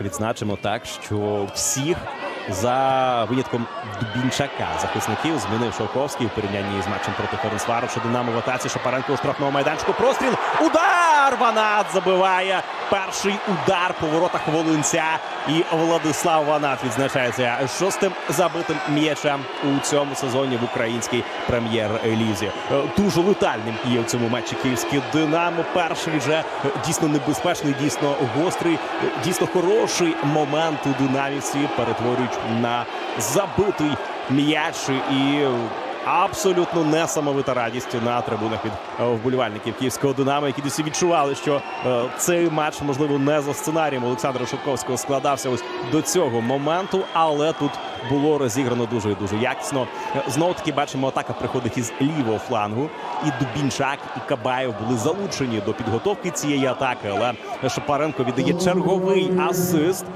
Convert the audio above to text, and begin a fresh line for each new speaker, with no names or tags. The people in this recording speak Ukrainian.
відзначимо так, що всіх за винятком Дубінчака захисників змінив Шовковський у порівнянні з матчем проти Ференсвару. що Динамо в атаці Шапаренко у штрафного майданчику. Простріл. Удар! Ванат забиває. Перший удар по воротах Волинця. І Владислав Ванат відзначається шостим забитим м'ячем у цьому сезоні в українській прем'єр-лізі. Е, Дуже летальним є в цьому матчі київське Динамо. Перший вже дійсно небезпечний, дійсно гострий, дійсно хороший момент у динаміці перетворюють на забитий м'яч і. Е, Абсолютно несамовита радість на трибунах від е, вболівальників київського динамо, які досі відчували, що е, цей матч можливо не за сценарієм Олександра Шовковського складався ось до цього моменту, але тут було розіграно дуже і дуже якісно. Знову таки бачимо, атака приходить із лівого флангу. І Дубінчак, і Кабаєв були залучені до підготовки цієї атаки. Але Шапаренко віддає черговий асист